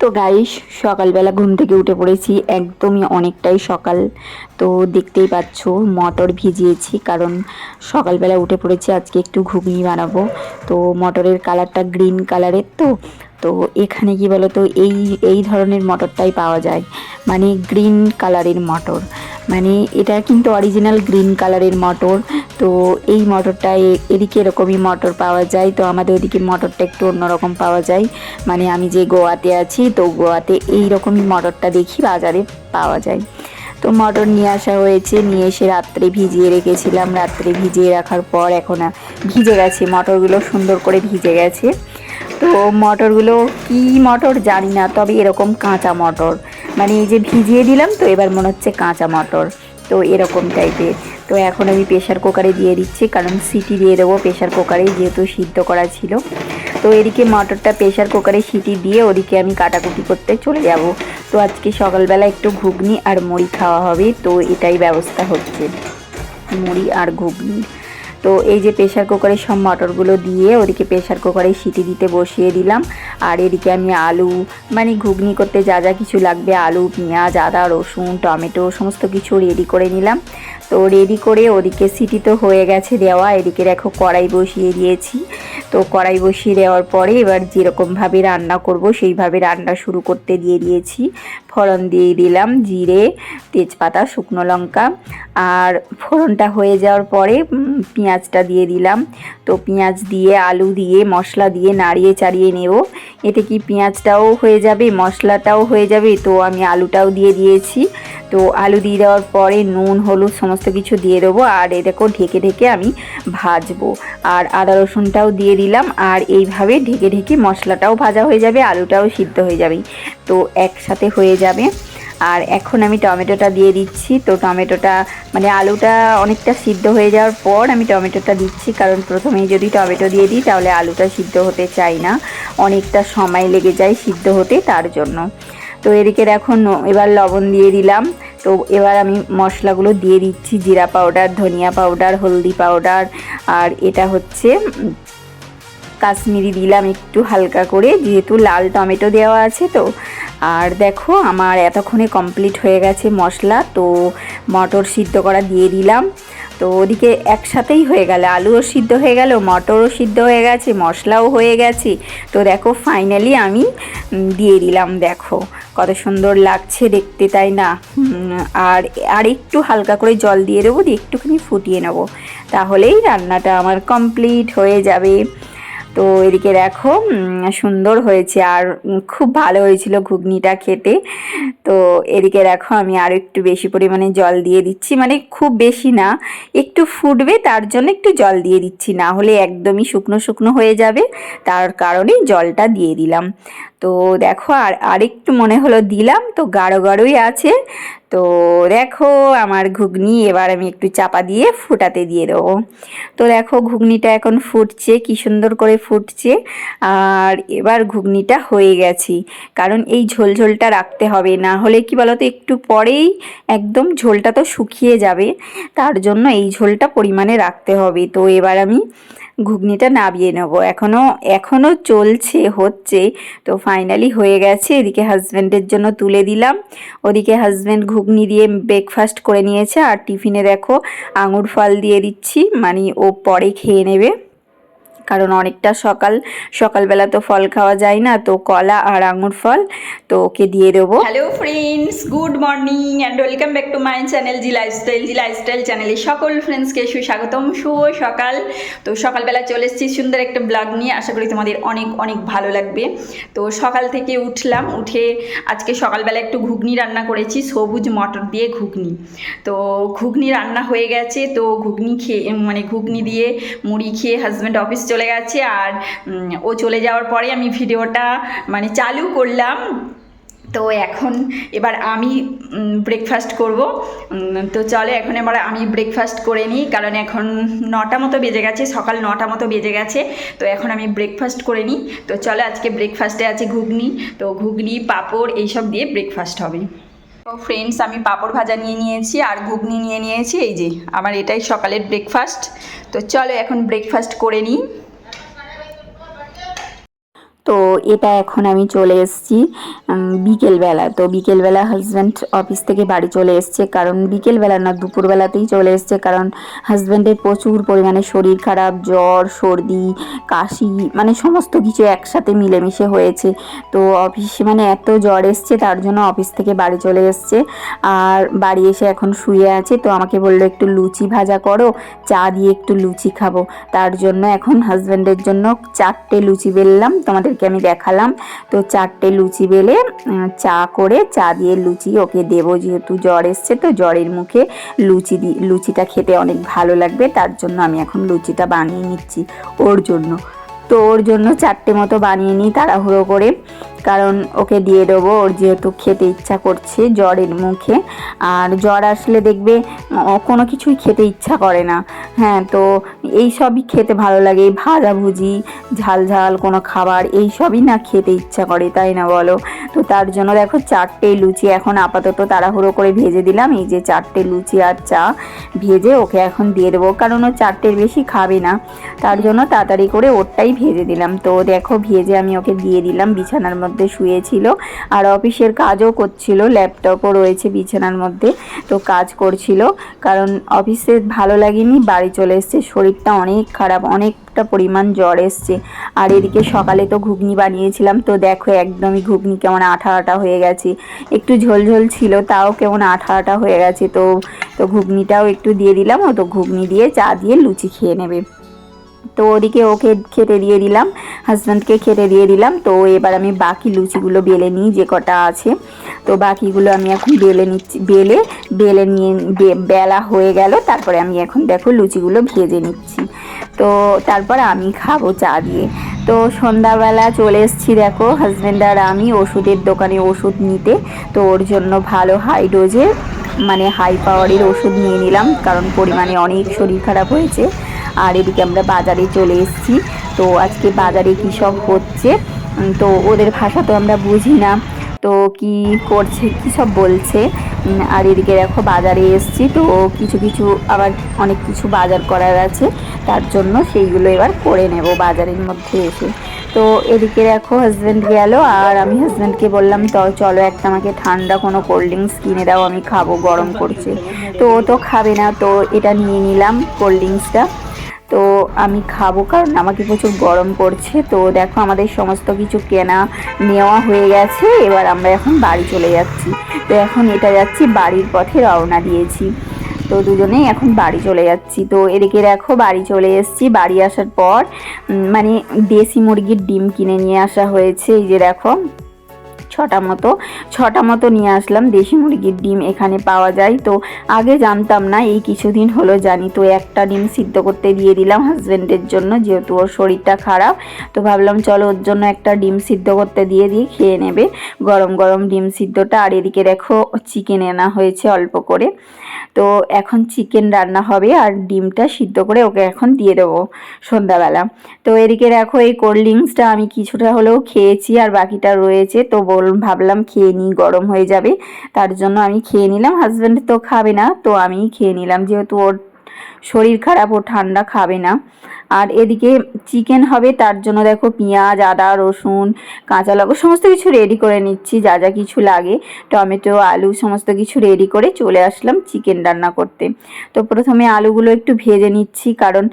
তো গাইস সকালবেলা ঘুম থেকে উঠে পড়েছি একদমই অনেকটাই সকাল। তো দেখতেই পাচ্ছ, মটর ভিজিয়েছি কারণ সকালবেলা উঠে পড়েছি, আজকে একটু ঘুগনি বানাবো। তো মটরের কালারটা গ্রিন কালারের তো তো এখানে কি বলো তো এই এই ধরনের মটরটাই পাওয়া যায়। মানে গ্রিন কালারের মটর। মানে এটা কিন্তু অরিজিনাল গ্রিন কালারের মটর। তো এই মটরটা এদিকে এরকমই মটর পাওয়া যায়। তো আমাদের ওদিকে মটরটা একটু অন্যরকম পাওয়া যায়। মানে আমি যে গোয়াতে আছি, তো গোয়াতে এই রকমই মটরটা দেখি বাজারে পাওয়া যায়। তো মটর নিয়ে আসা হয়েছে। নিয়ে এসে রাত্রে ভিজিয়ে রেখেছিলাম। রাত্রে ভিজিয়ে রাখার পর এখন ভিজে গেছে। মটরগুলো সুন্দর করে ভিজে গেছে। তো মটরগুলো কি মটর জানি না, তবে এরকম কাঁচা মটর। মানে এই যে ভিজিয়ে দিলাম তো, এবার মনে হচ্ছে কাঁচা মটর। তো এরকম টাইপের তো এখন আমি প্রেশার কুকারে দিয়ে দিচ্ছি, কারণ সিটি দিয়ে দেবো প্রেশার কুকারে যেহেতু সিদ্ধ করা ছিল। তো এদিকে মটরটা প্রেশার কুকারে সিটি দিয়ে ওদিকে আমি কাটাকুটি করতে চলে যাব। তো আজকে সকালবেলা একটু ঘুগনি আর মুড়ি খাওয়া হবে, তো এটাই ব্যবস্থা হচ্ছে। মুড়ি আর ঘুগনি। তো এই যে প্রেশার কুকারে সব মটরগুলো দিয়ে ওদিকে প্রেশার কুকারে সিটি দিতে বসিয়ে দিলাম। আর এদিকে আমি আলু মানে ঘুগনি করতে যা যা কিছু লাগবে, আলু, পেঁয়াজ, আদা, রসুন, টমেটো সমস্ত কিছু রেডি করে নিলাম। তো রেডি করে ওদিকে সিটি তো হয়ে গেছে দেওয়া, এদিকে দেখো কড়াই বসিয়ে দিয়েছি। তো কড়াই বসিয়ে দেওয়ার পরে এবার যেরকমভাবে রান্না করব, সেইভাবে রান্না শুরু করতে দিয়ে দিয়েছি। ফোড়ন দিয়ে দিলাম, জিরে, তেজপাতা, শুকনো লঙ্কা। আর ফোড়নটা হয়ে যাওয়ার পরে পেঁয়াজটা দিয়ে দিলাম। তো পেঁয়াজ দিয়ে, আলু দিয়ে, মশলা দিয়ে নাড়িয়ে চাড়িয়ে নেব। এতে কি পেঁয়াজটাও হয়ে যাবে, মশলাটাও হয়ে যাবে? তো আমি আলুটাও দিয়ে দিয়েছি। তো আলু দিয়ে দেওয়ার পরে নুন, হলুদ সমস্ত কিছু দিয়ে দেবো। আর এ দেখো, ঢেকে ঢেকে আমি ভাজবো। আর আদা রসুনটাও দিয়ে দিলাম। আর এইভাবে ঢেকে ঢেকে মশলাটাও ভাজা হয়ে যাবে, আলুটাও সিদ্ধ হয়ে যাবে। তো একসাথে হয়ে যাবে। আর এখন আমি টমেটোটা দিয়ে দিচ্ছি। তো টমেটোটা মানে আলুটা অনেকটা সিদ্ধ হয়ে যাওয়ার পর আমি টমেটোটা দিচ্ছি। কারণ প্রথমেই যদি টমেটো দিয়ে দিই, তাহলে আলুটা সিদ্ধ হতে চাই না। অনেকটা সময় লেগে যায় সিদ্ধ হতে তার জন্য। তো এদিকে দেখো এবার লবণ দিয়ে দিলাম। তো এবার আমি মশলাগুলো দিয়ে দিচ্ছি, জিরা পাউডার, ধনিয়া পাউডার, হলদি পাউডার, আর এটা হচ্ছে কাশ্মীরি দিলাম একটু হালকা করে, যেহেতু লাল টমেটো দেওয়া আছে তো। আর দেখো, আমার এতক্ষণে কমপ্লিট হয়ে গেছে মশলা, তো মটর সিদ্ধ করা দিয়ে দিলাম। তো ওদিকে একসাথেই হয়ে গেল, আলুও সিদ্ধ হয়ে গেল, মটরও সিদ্ধ হয়ে গেছে, মশলাও হয়ে গেছে। তো দেখো ফাইনালি আমি দিয়ে দিলাম, দেখো। কত সুন্দর লাগছে দেখতে, তাই না? আর আর একটু হালকা করে জল দিয়ে দেবো, দিয়ে একটুখানি ফুটিয়ে নেব। তাহলেই রান্নাটা আমার কমপ্লিট হয়ে যাবে। তো এদিকে দেখো সুন্দর হয়েছে আর খুব ভালো হয়েছিল ঘুগনিটা খেতে। তো এদিকে দেখো, আমি আরও একটু বেশি পরিমাণে জল দিয়ে দিচ্ছি। মানে খুব বেশি না, একটু ফুটবে, তার জন্য একটু জল দিয়ে দিচ্ছি। না হলে একদমই শুকনো শুকনো হয়ে যাবে, তার কারণে জলটা দিয়ে দিলাম। তো দেখো, আর আরেকটু মনে হলো দিলাম, তো গাঢ় গাঢ়ই আছে। তো দেখো, আমার ঘুগনি এবার আমি একটু চাপা দিয়ে ফুটাতে দিয়ে দেবো। তো দেখো, ঘুগনিটা এখন ফুটছে, কি সুন্দর করে ফুটছে। আর এবার ঘুগনিটা হয়ে গেছে। কারণ এই ঝোল ঝোলটা রাখতে হবে, না হলে কি বলতো, একটু পরেই একদম ঝোলটা তো শুকিয়ে যাবে। তার জন্য এই ঝোলটা পরিমাণে রাখতে হবে। তো এবার আমি ঘুগনিটা নাবিয়ে নেব। এখনও এখনও চলছে, হচ্ছে। তো ফাইনালি হয়ে গেছে। এদিকে হাজব্যান্ডের জন্য তুলে দিলাম। ওদিকে হাজব্যান্ড ঘুগনি দিয়ে ব্রেকফাস্ট করে নিয়েছে। আর টিফিনে দেখো, আঙুর ফল দিয়ে দিচ্ছি। মানে ও পরে খেয়ে নেবে। কারণ অনেকটা সকাল, সকালবেলা তো ফল খাওয়া যায় না, তো কলা আর আঙুর ফল, তো ওকে দিয়ে দেবো। Hello friends good morning and welcome back to my channel G lifestyle G lifestyle চ্যানেলে সকল ফ্রেন্ডসকে সুস্বাগতম, শুভ সকাল। তো সকালবেলা চলে এসেছি সুন্দর একটা ব্লগ নিয়ে, আশা করি তোমাদের অনেক অনেক ভালো লাগবে। তো সকাল থেকে উঠলাম, উঠে আজকে সকালবেলা একটু ঘুগনি রান্না করেছি, সবুজ মটর দিয়ে ঘুগনি। তো ঘুগনি রান্না হয়ে গেছে, তো ঘুগনি খেয়ে মানে ঘুগনি দিয়ে মুড়ি খেয়ে হাজব্যান্ড অফিস চলে গেছে আর ও চলে যাওয়ার পরে আমি ভিডিওটা মানে চালু করলাম। তো এখন এবার আমি ব্রেকফাস্ট করব। তো চলে এখন এবার আমি ব্রেকফাস্ট করে নিই, কারণ এখন নটা মতো বেজে গেছে, সকাল নটা মতো বেজে গেছে। তো এখন আমি ব্রেকফাস্ট করে নিই। তো চলো আজকে ব্রেকফাস্টে আছে ঘুগনি। তো ঘুগনি, পাঁপড় এইসব দিয়ে ব্রেকফাস্ট হবে। তো ফ্রেন্ডস আমি পাঁপড় ভাজা নিয়ে নিয়েছি আর ঘুগনি নিয়ে নিয়েছি। এই যে, আমার এটাই সকালের ব্রেকফাস্ট তো চলো এখন ব্রেকফাস্ট করে নিই। তো এটা এখন আমি চলে এসেছি বিকেলবেলা। তো বিকেলবেলা হাজব্যান্ড অফিস থেকে বাড়ি চলে এসছে, কারণ বিকেলবেলা না, দুপুরবেলাতেই চলে এসছে, কারণ হাজব্যান্ডের প্রচুর পরিমাণে শরীর খারাপ, জ্বর, সর্দি, কাশি মানে সমস্ত কিছু একসাথে মিলেমিশে হয়েছে। তো অফিসে মানে এত জ্বর এসছে, তার জন্য অফিস থেকে বাড়ি চলে এসছে। আর বাড়ি এসে এখন শুয়ে আছে, তো আমাকে বলল, একটু লুচি ভাজা করো, চা দিয়ে একটু লুচি খাব। তার জন্য এখন হাজব্যান্ডের জন্য চারটে লুচি বেললাম তোমাদেরকে আমি দেখালাম। তো চারটে লুচি বেলে চা করে, চা দিয়ে লুচি ওকে দেবো। যেহেতু জ্বর এসছে, তো জ্বরের মুখে লুচি দি, লুচিটা খেতে অনেক ভালো লাগবে। তার জন্য আমি এখন লুচিটা বানিয়ে নিচ্ছি ওর জন্য। তো ওর জন্য চারটে মতো বানিয়ে নিই, তাড়াহুড়ো করে। কারণ ওকে দিয়ে দেবো, ওর যেহেতু খেতে ইচ্ছা করছে জ্বরের মুখে। আর জ্বর আসলে দেখবে কোনো কিছুই খেতে ইচ্ছা করে না। হ্যাঁ তো এই সবই খেতে ভালো লাগে ভাজাভুজি ঝাল ঝাল কোনো খাবার, এই সবই না খেতে ইচ্ছা করে, তাই না বলো? তো তার জন্য দেখো চারটে লুচি এখন আপাতত তাড়াহুড়ো করে ভেজে দিলাম, এই যে চারটে লুচি আর চা ভেজে ওকে এখন দিয়ে দেবো, কারণ ও চারটের বেশি খাবে না। তার জন্য তাড়াতাড়ি করে ওরটাই ভেজে দিলাম। তো দেখো, ভেজে আমি ওকে দিয়ে দিলাম বিছানার মধ্যে। শুয়েছিল আর অফিসের কাজও করছিল, ল্যাপটপও রয়েছে বিছানার মধ্যে, তো কাজ করছিল। কারণ অফিসে ভালো লাগেনি, বাড়ি চলে এসছে, শরীরটা অনেক খারাপ, অনেকটা পরিমাণ জ্বর এসছে। আর এদিকে সকালে তো ঘুগনি বানিয়েছিলাম, তো দেখো একদমই ঘুগনি কেমন আঠা আঠা হয়ে গেছে। একটু ঝোল ঝোল ছিল, তাও কেমন আঠা আঠা হয়ে গেছে, তো তো ঘুগনিটাও একটু দিয়ে দিলাম, ও তো ঘুগনি দিয়ে চা দিয়ে লুচি খেয়ে নেবে। তো ওদিকে ওকে খেতে দিয়ে দিলাম হাজব্যান্ডকে খেতে দিয়ে দিলাম। তো এবার আমি বাকি লুচিগুলো বেলে নিই, যে কটা আছে। তো বাকিগুলো আমি এখন বেলে নিচ্ছি, বেলে বেলে নিয়ে বেলা হয়ে গেল। তারপরে আমি এখন দেখো লুচিগুলো ভেজে নিচ্ছি। তো তারপর আমি খাব চা দিয়ে। তো সন্ধ্যাবেলা চলে এসেছি দেখো হাজব্যান্ড আর আমি ওষুধের দোকানে ওষুধ নিতে। তো ওর জন্য ভালো হাই ডোজের মানে হাই পাওয়ারের ওষুধ নিয়ে নিলাম। কারণ পরিমাণে অনেক শরীর খারাপ হয়েছে। আর এদিকে আমরা বাজারে চলে এসেছি। তো আজকে বাজারে কী সব হচ্ছে? তো ওদের ভাষা তো আমরা বুঝি না। তো কি করছে, কী সব বলছে? আর এদিকে দেখো বাজারে এসেছি। তো কিছু কিছু আবার অনেক কিছু বাজার করার আছে। তার জন্য সেইগুলো এবার করে নেব বাজারের মধ্যে এসে। তো এদিকে দেখো হাজব্যান্ড গেল। আর আমি হাজব্যান্ডকে বললাম, তো চলো একটা আমাকে ঠান্ডা কোনো কোল্ড ড্রিঙ্কস কিনে দাও, আমি খাব, গরম করছে। তো ও তো খাবে না। তো এটা নিয়ে নিলাম কোল্ড ড্রিঙ্কসটা তো আমি খাব, কারণ আমাকে প্রচুর গরম করছে তো দেখো আমাদের সমস্ত কিছু কেনা নেওয়া হয়ে গেছে, এবার আমরা এখন বাড়ি চলে যাচ্ছি। তো এখন এটা যাচ্ছি বাড়ির পথে রওনা দিয়েছি। তো দুজনেই এখন বাড়ি চলে যাচ্ছি। তো এদিকে দেখো বাড়ি চলে এসেছি, বাড়ি আসার পর মানে দেশি মুরগির ডিম কিনে নিয়ে আসা হয়েছে। এই যে দেখো ছটা মতো ছটা মতো নিয়ে আসলাম। দেশি মুরগির ডিম এখানে পাওয়া যায়। তো আগে জানতাম না, এই কিছুদিন হলো জানি তো একটা ডিম সিদ্ধ করতে দিয়ে দিলাম হাজব্যান্ডের জন্য, যেহেতু ওর শরীরটা খারাপ। তো ভাবলাম, চলো ওর জন্য একটা ডিম সিদ্ধ করতে দিয়ে দিয়ে খেয়ে নেবে। গরম গরম ডিম সিদ্ধটা। আর এদিকে দেখো চিকেন আনা হয়েছে অল্প করে। তো এখন চিকেন রান্না হবে আর ডিমটা সিদ্ধ করে ওকে এখন দিয়ে দেবো সন্ধ্যাবেলা। তো এদিকে দেখো, এই কোল্ড ড্রিঙ্কসটা আমি কিছুটা হলেও খেয়েছি আর বাকিটা রয়েছে। তো বল ভাবলাম খেয়ে নিই, গরম হয়ে যাবে। তার জন্য আমি খেয়ে নিলাম হাজব্যান্ড তো খাবে না, তো আমি খেয়ে নিলাম। যেহেতু ওর শরীর খারাপ ও ঠান্ডা খাবে না। আর এদিকে চিকেন হবে, তার জন্য দেখো পেঁয়াজ, আদা, রসুন, কাঁচা লঙ্কা, সমস্ত কিছু রেডি করে নিচ্ছি। যা যা কিছু লাগে, টমেটো, আলু, সমস্ত কিছু রেডি করে চলে আসলাম চিকেন রান্না করতে। তো প্রথমে আলুগুলো একটু ভেজে নিচ্ছি, কারণ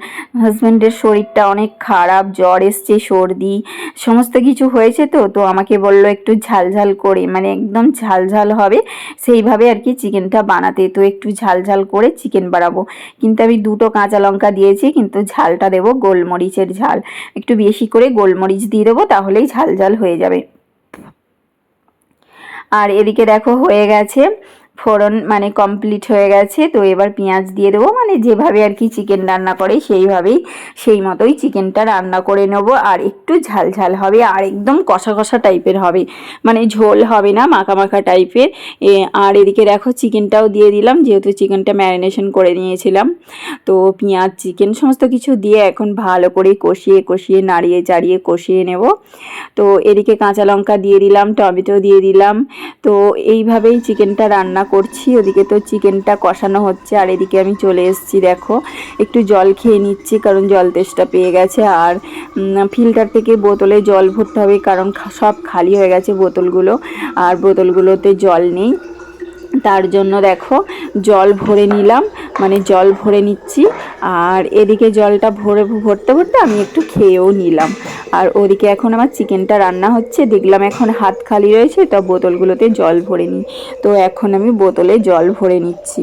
হাজব্যান্ডের শরীরটা অনেক খারাপ, জ্বর এসছে, সর্দি, সমস্ত কিছু হয়েছে তো তো আমাকে বলল একটু ঝাল ঝাল করে মানে একদম ঝাল ঝাল হবে। সেইভাবে আর কি চিকেনটা বানাতে, তো একটু ঝাল ঝাল করে চিকেন বানাবো। কিন্তু আমি দুটো কাঁচা লঙ্কা দিয়েছি, কিন্তু ঝালটা দেবো গোলমরিচের ঝাল। একটু বেশি করে গোলমরিচ দিয়ে দেবো, তাহলেই ঝাল ঝাল হয়ে যাবে। আর এদিকে দেখো হয়ে গেছে ফোড়ন মানে কমপ্লিট হয়ে গেছে, তো এবার পেঁয়াজ দিয়ে দেবো। মানে যেভাবে আর কি চিকেন রান্না করে, সেইভাবেই, সেই মতোই চিকেনটা রান্না করে নেব। আর একটু ঝাল ঝাল হবে, আর একদম কষা কষা টাইপের হবে। মানে ঝোল হবে না, মাখা মাখা টাইপের আর এদিকে দেখো চিকেনটাও দিয়ে দিলাম, যেহেতু চিকেনটা ম্যারিনেশন করে নিয়েছিলাম। তো পেঁয়াজ চিকেন সমস্ত কিছু দিয়ে এখন ভালো করে কষিয়ে কষিয়ে, নাড়িয়ে, চাড়িয়ে কষিয়ে নেব। তো এদিকে কাঁচা লঙ্কা দিয়ে দিলাম, টমেটো দিয়ে দিলাম। তো এইভাবেই চিকেনটা রান্না করছি, ওদিকে তো চিকেনটা কষানো হচ্ছে, আর এদিকে আমি চলে এসেছি, দেখো। একটু জল খেয়ে নিচ্ছি, কারণ জল তেষ্টা পেয়ে গেছে, আর ফিল্টার থেকে বোতলে জল ভরতে হবে, কারণ সব খালি হয়ে গেছে বোতলগুলো, আর বোতলগুলোতে জল নেই। তার জন্য দেখো জল ভরে নিলাম মানে জল ভরে নিচ্ছি। আর এদিকে জলটা ভরে ভরতে ভরতে আমি একটু খেয়েও নিলাম। আর ওদিকে এখন আমার চিকেনটা রান্না হচ্ছে, দেখলাম এখন হাত খালি রয়েছে, তো বোতলগুলোতে জল ভরে নিই। তো এখন আমি বোতলে জল ভরে নিচ্ছি।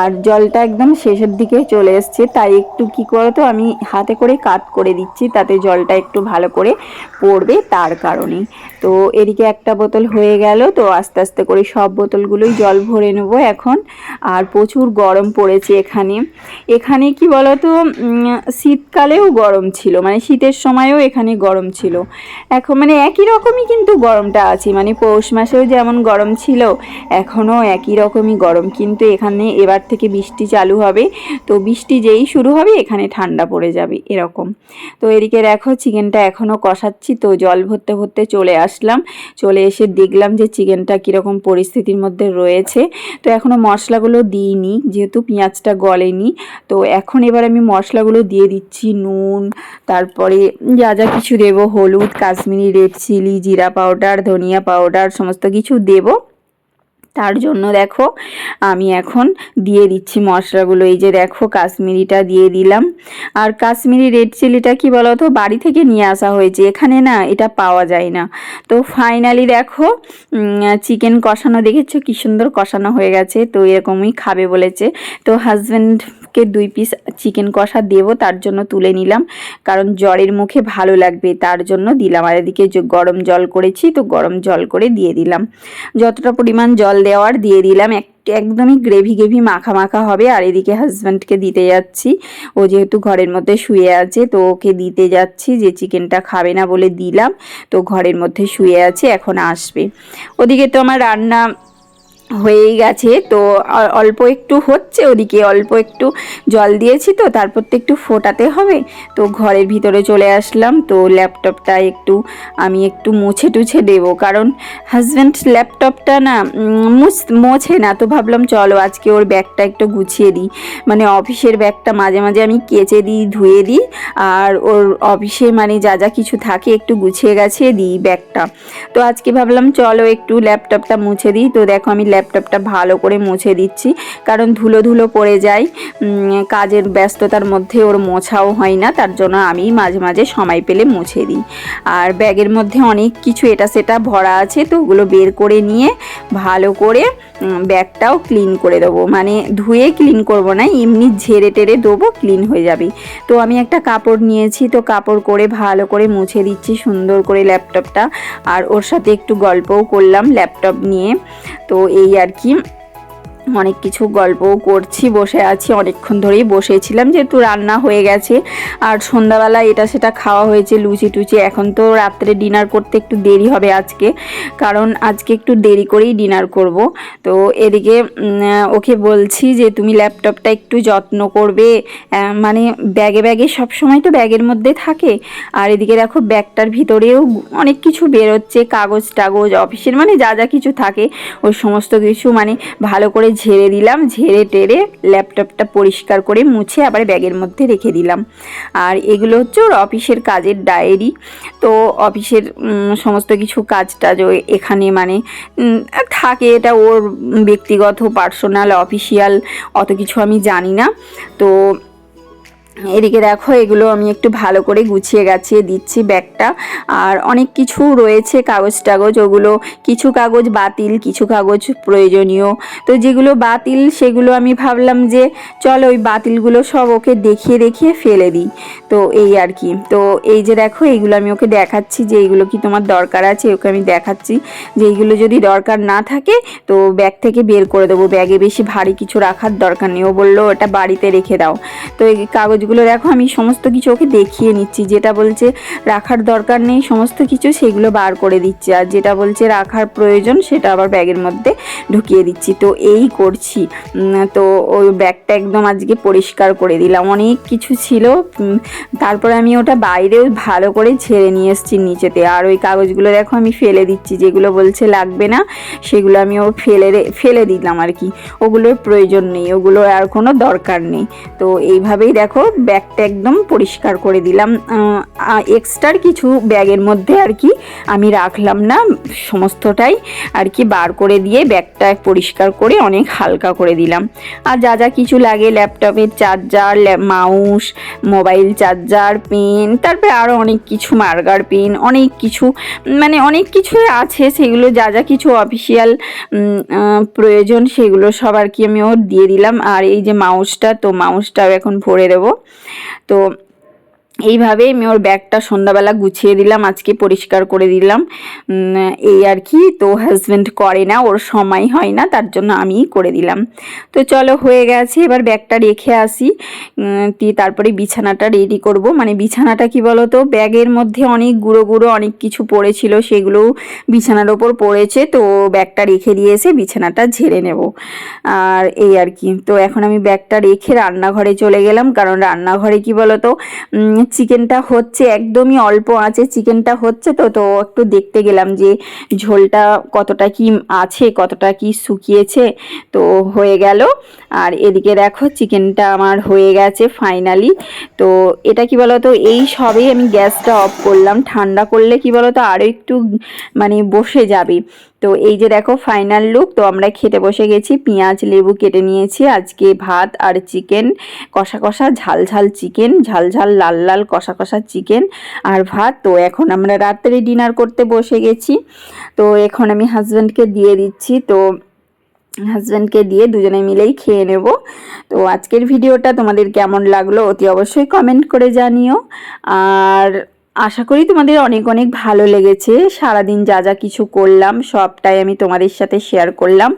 আর জলটা একদম শেষের দিকে চলে এসছে। তাই একটু কি করতো আমি হাতে করে কাত করে দিচ্ছি, তাতে জলটা একটু ভালো করে পড়বে তার কারণে তো এদিকে একটা বোতল হয়ে গেল, তো আস্তে আস্তে করে সব বোতলগুলোই জল ভরে নেব এখন। আর প্রচুর গরম পড়েছে এখানে। এখানে কি বলতো শীতকালেও গরম ছিল মানে শীতের সময়ও এখানে গরম ছিল। এখন মানে একই রকমই কিন্তু গরমটা আছে মানে পৌষ মাসেও যেমন গরম ছিল, এখনও একই রকমই গরম। কিন্তু এখানে এবার থেকে বৃষ্টি চালু হবে। তো বৃষ্টি যেই শুরু হবে, এখানে ঠান্ডা পড়ে যাবে, এরকম। তো এদিকে দেখো, চিকেনটা এখনও কষাচ্ছি, তো জল ভরতে ভরতে চলে আসলাম। চলে এসে দেখলাম যে চিকেনটা কীরকম পরিস্থিতির মধ্যে রয়েছে। তো এখনও মশলাগুলো দিইনি, যেহেতু পেঁয়াজটা গলেনি। তো এখন এবার আমি মশলাগুলো দিয়ে দিচ্ছি, নুন, তারপরে যা যা কিছু দেবো, হলুদ, কাশ্মীরি রেড চিলি জিরা পাউডার ধনিয়া পাউডার সমস্ত কিছু দেবো। তার জন্য দেখো আমি এখন দিয়ে দিচ্ছি মশলাগুলো। এই যে দেখো কাশ্মীরিটা দিয়ে দিলাম। আর কাশ্মীরি রেড চিলিটা কি বলতো? বাড়ি থেকে নিয়ে আসা হয়েছে। এখানে না এটা পাওয়া যায় না। তো ফাইনালি দেখো চিকেন কষানো। দেখেছ কি সুন্দর কষানো হয়ে গেছে? তো এরকমই খাবে বলেছে। তো হাজব্যান্ডকে দুই পিস চিকেন কষা দেবো, তার জন্য তুলে নিলাম। কারণ জ্বরের মুখে ভালো লাগবে, তার জন্য দিলাম। আর এদিকে গরম জল করেছি, তো গরম জল করে দিয়ে দিলাম। যতটা পরিমাণ জল দেওয়ার দিয়ে দিলাম, এক, একদমই গ্রেভি গ্রেভি মাখা মাখা হবে। আর এদিকে হাজব্যান্ডকে দিতে যাচ্ছি। ও যেহেতু ঘরের মধ্যে শুয়ে আছে, তো ওকে দিতে যাচ্ছি যে চিকেনটা খাবে না বলে দিলাম। তো ঘরের মধ্যে শুয়ে আছে, এখন আসবে। ওদিকে তো আমার রান্না হয়েই গেছে। তো অল্প একটু হচ্ছে ওদিকে, অল্প একটু জল দিয়েছি তো, তারপর তো একটু ফোটাতে হবে। তো ঘরের ভিতরে চলে আসলাম। তো ল্যাপটপটা একটু আমি একটু মুছে টুছে দেবো। কারণ হাজব্যান্ড ল্যাপটপটা না মুছ- মোছে না। তো ভাবলাম, চলো আজকে ওর ব্যাগটা একটু গুছিয়ে দিই। মানে অফিসের ব্যাগটা মাঝে মাঝে আমি কেচে দিই, ধুয়ে দিই। আর ওর অফিসে মানে যা যা কিছু থাকে একটু গুছিয়ে গাছিয়ে দিই ব্যাগটা। তো আজকে ভাবলাম, চলো একটু ল্যাপটপটা মুছে দিই। তো দেখো আমি ল্যাপটপটা ভালো করে মুছে দিচ্ছি। কারণ ধুলো ধুলো পড়ে যায় কাজের ব্যস্ততার মধ্যে ওর মোছাও হয় না, তার জন্য আমি মাঝে মাঝে সময় পেলে মুছে দিই। আর ব্যাগের মধ্যে অনেক কিছু এটা সেটা ভরা আছে, তো ওগুলো বের করে নিয়ে ভালো করে ব্যাগটাও ক্লিন করে দেবো। মানে ধুয়ে ক্লিন করব না, এমনি ঝেড়ে টেরে দেবো ক্লিন হয়ে যাবে। তো আমি একটা কাপড় নিয়েছি, তো কাপড় করে ভালো করে মুছে দিচ্ছি, সুন্দর করে ল্যাপটপটা আর ওর সাথে একটু গল্পও করলাম ল্যাপটপ নিয়ে। তো এই আর কি। অনেক কিছু গল্পও করছি, বসে আছি, অনেকক্ষণ ধরেই বসেছিলাম যেহেতু রান্না হয়ে গেছে। আর সন্ধ্যাবেলা এটা সেটা খাওয়া হয়েছে, লুচি টুচি। এখন তো রাত্রে ডিনার করতে একটু দেরি হবে আজকে, কারণ আজকে একটু দেরি করেই ডিনার করব। তো এদিকে ওকে বলছি যে, তুমি ল্যাপটপটা একটু যত্ন করবে। মানে ব্যাগে ব্যাগে, সব সময় তো ব্যাগের মধ্যে থাকে। আর এদিকে দেখো, ব্যাগটার ভিতরেও অনেক কিছু বেরোচ্ছে, কাগজ টাগজ, অফিসের মানে যা যা কিছু থাকে। ওই সমস্ত কিছু মানে ভালো করে ঝেড়ে দিলাম, ঝেড়ে টেরে ল্যাপটপটা পরিষ্কার করে মুছে আবার ব্যাগের মধ্যে রেখে দিলাম। আর এগুলো হচ্ছে ওর অফিসের কাজের ডায়েরি। তো অফিসের সমস্ত কিছু কাজ টাজ এখানে মানে থাকে এটা ওর ব্যক্তিগত, পার্সোনাল, অফিসিয়াল, অত কিছু আমি জানি না। তো এদিকে দেখো, এগুলো আমি একটু ভালো করে গুছিয়ে গাছিয়ে দিচ্ছি ব্যাগটা। আর অনেক কিছু রয়েছে কাগজ টাগজ ওগুলো কিছু কাগজ বাতিল, কিছু কাগজ প্রয়োজনীয়। তো যেগুলো বাতিল, সেগুলো আমি ভাবলাম যে, চলো ওই বাতিলগুলো সব ওকে দেখিয়ে দেখিয়ে ফেলে দিই। তো এই আর কি। তো এই যে দেখো, এইগুলো আমি ওকে দেখাচ্ছি যে, এইগুলো কি তোমার দরকার আছে? ওকে আমি দেখাচ্ছি যে, এইগুলো যদি দরকার না থাকে, তো ব্যাগ থেকে বের করে দেবো। ব্যাগে বেশি ভারী কিছু রাখার দরকার নেই। ও বলল, ওটা বাড়িতে রেখে দাও। তো এই কাগজগুলো কাগজগুলো দেখো আমি সমস্ত কিছু ওকে দেখিয়ে নিচ্ছি। যেটা বলছে, রাখার দরকার নেই, সমস্ত কিছু সেগুলো বার করে দিচ্ছি। আর যেটা বলছে, রাখার প্রয়োজন, সেটা আবার ব্যাগের মধ্যে ঢুকিয়ে দিচ্ছি। তো এই করছি। তো ওই ব্যাগটা একদম আজকে পরিষ্কার করে দিলাম। অনেক কিছু ছিল। তারপরে আমি ওটা বাইরেও ভালো করে ঝেড়ে নিয়ে এসেছি নিচেতে। আর ওই কাগজগুলো দেখো, আমি ফেলে দিচ্ছি। যেগুলো বলছে লাগবে না, সেগুলো আমি ও ফেলে ফেলে দিলাম আর কি। ওগুলোর প্রয়োজন নেই, ওগুলো আর কোনো দরকার নেই। তো এইভাবেই দেখো ব্যাগটা একদম পরিষ্কার করে দিলাম। এক্সট্রার কিছু ব্যাগের মধ্যে আর কি আমি রাখলাম না, সমস্তটাই আর কি বার করে দিয়ে ব্যাগটা পরিষ্কার করে অনেক হালকা করে দিলাম। আর যা যা কিছু লাগে, ল্যাপটপের charger mouse mobile charger pen তারপরে আরও অনেক কিছু মার্গার পেন অনেক কিছু মানে অনেক কিছুই আছে, সেগুলো যা যা কিছু অফিসিয়াল প্রয়োজন, সেগুলো সব আর কি আমি ওর দিয়ে দিলাম। আর এই যে মাউসটা তো মাউসটাও এখন ভরে দেবো। তো এইভাবে আমি ওর ব্যাগটা সন্ধ্যাবেলা গুছিয়ে দিলাম, আজকে পরিষ্কার করে দিলাম। এই আর কি, তো হাজব্যান্ড করে না, ওর সময় হয় না, তার জন্য আমিই করে দিলাম। তো চলো হয়ে গেছে, এবার ব্যাগটা রেখে আসি। তারপরে বিছানাটা রেডি করব। মানে বিছানাটা কি তো ব্যাগের মধ্যে অনেক গুঁড়ো গুঁড়ো অনেক কিছু পড়েছিল, সেগুলোও বিছানার ওপর পড়েছে, তো ব্যাগটা রেখে দিয়ে এসে বিছানাটা ঝেড়ে নেব। আর এই আর কি, তো এখন আমি ব্যাগটা রেখে রান্নাঘরে চলে গেলাম, কারণ রান্নাঘরে কি বলো তো চিকেনটা হচ্ছে একদমই অল্প আছে, চিকেনটা হচ্ছে তো তো একটু দেখতে গেলাম যে ঝোলটা কতটা কি আছে, কতটা কি শুকিয়েছে, তো হয়ে গেল। আর এদিকে দেখো চিকেনটা আমার হয়ে গেছে ফাইনালি তো এটা কি বলো তো এই সবেই আমি গ্যাসটা অফ করলাম। ঠান্ডা করলে কি বলো তো আরও একটু মানে বসে যাবে। তো এই যে দেখো ফাইনাল লুক তো আমরা খেতে বসে গেছি, পেঁয়াজ, লেবু কেটে নিয়েছি। আজকে ভাত আর চিকেন কষা কষা ঝাল ঝাল চিকেন ঝাল ঝাল লাল লাল কষা কষা চিকেন আর ভাত। তো এখন আমরা রাত্রে ডিনার করতে বসে গেছি। তো এখন আমি হাজব্যান্ডকে দিয়ে দিচ্ছি। তো হাজব্যান্ডকে দিয়ে দুজনে মিলেই খেয়ে নেব। তো আজকের ভিডিওটা তোমাদের কেমন লাগল অতি অবশ্যই কমেন্ট করে জানিও। আর আশা করি তোমাদের অনেক অনেক ভালো লেগেছে। সারাদিন যা যা কিছু করলাম, সবটাই আমি তোমাদের সাথে শেয়ার করলাম,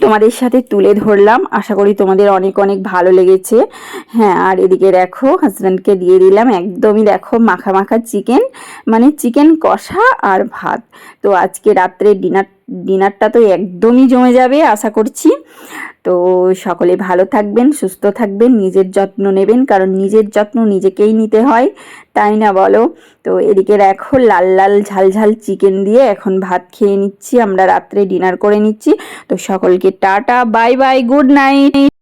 তোমাদের সাথে তুলে ধরলাম। আশা করি তোমাদের অনেক অনেক ভালো লেগেছে। হ্যাঁ আর এদিকে দেখো হাজব্যান্ডকে দিয়ে দিলাম একদমই দেখো মাখা মাখা চিকেন মানে চিকেন কষা আর ভাত। তো আজকে রাত্রে ডিনার ডিনারটা তো একদমই জমে যাবে, আশা করছি। তো সকলে ভালো থাকবেন, সুস্থ থাকবেন, নিজের যত্ন নেবেন, কারণ নিজের যত্ন নিজেকেই নিতে হয়, তাই না বলো? তো এদিকে দেখো, লাল লাল ঝাল ঝাল চিকেন দিয়ে এখন ভাত খেয়ে নিচ্ছি, আমরা রাত্রে ডিনার করে নিচ্ছি। তো সকলকে tata, bye bye, good night.